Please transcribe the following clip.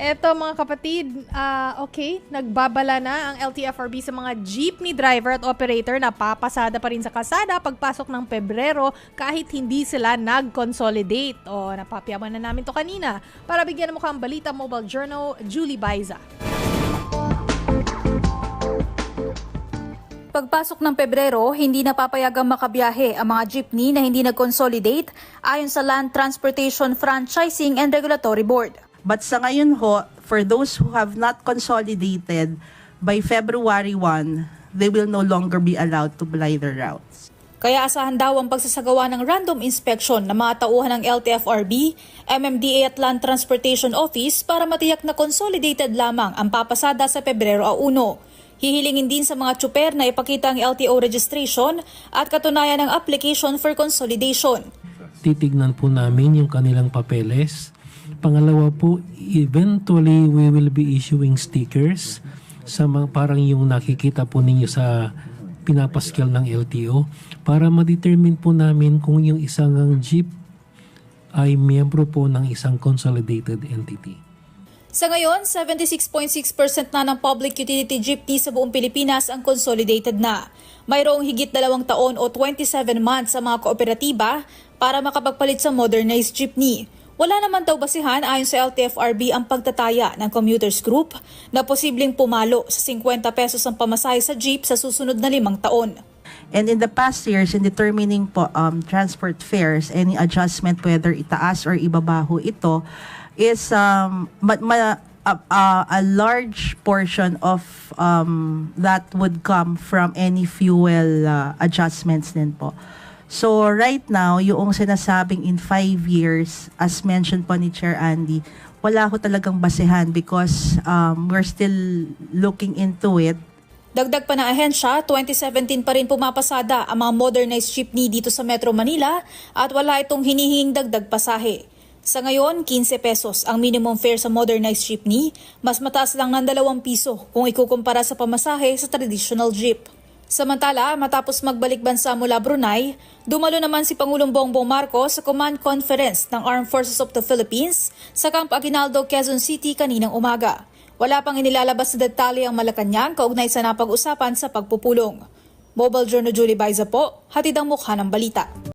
Eto mga kapatid, ah, okay, nagbabala na ang LTFRB sa mga jeepney driver at operator na papasada pa rin sa kasada pagpasok ng Pebrero kahit hindi sila nag-consolidate. O, napapyaman na namin to kanina. Para bigyan mo kang balita, Mobile Journal, Julie Baiza. Pagpasok ng Pebrero, hindi na papayagang makabiyahe ang mga jeepney na hindi nag-consolidate ayon sa Land Transportation Franchising and Regulatory Board. But sa ngayon ho, for those who have not consolidated, by February 1, they will no longer be allowed to ply their routes. Kaya asahan daw ang pagsasagawa ng random inspection ng mga tauhan ng LTFRB, MMDA at Land Transportation Office para matiyak na consolidated lamang ang papasada sa Pebrero a 1. Hihilingin din sa mga tsuper na ipakita ang LTO registration at katunayan ng application for consolidation. titignan po namin yung kanilang papeles. Pangalawa po, eventually we will be issuing stickers sa mga parang yung nakikita po ninyo sa pinapaskil ng LTO para ma-determine po namin kung yung isang ang jeep ay miyembro po ng isang consolidated entity. Sa ngayon, 76.6% na ng public utility jeepney sa buong Pilipinas ang consolidated na. Mayroong higit dalawang taon o 27 months sa mga kooperatiba para makapagpalit sa modernized jeepney. Wala naman daw basihan ayon sa LTFRB ang pagtataya ng commuters group na posibleng pumalo sa 50 pesos ang pamasahe sa jeep sa susunod na limang taon. And in the past years, in determining po um, transport fares, any adjustment whether itaas or ibabaho ito is um, ma- ma- a, a- a large portion of um, that would come from any fuel uh, adjustments din po. So right now, yung sinasabing in five years, as mentioned po ni Chair Andy, wala ko talagang basehan because um, we're still looking into it. Dagdag pa na ahensya, 2017 pa rin pumapasada ang mga modernized jeepney dito sa Metro Manila at wala itong hinihinging dagdag pasahe. Sa ngayon, 15 pesos ang minimum fare sa modernized jeepney, mas mataas lang ng 2 piso kung ikukumpara sa pamasahe sa traditional jeep. Samantala, matapos magbalik bansa mula Brunei, dumalo naman si Pangulong Bongbong Marcos sa Command Conference ng Armed Forces of the Philippines sa Camp Aguinaldo, Quezon City kaninang umaga. Wala pang inilalabas na detalye ang Malacanang kaugnay sa napag-usapan sa pagpupulong. Mobile Journal Julie Baiza po, hatid ang mukha ng balita.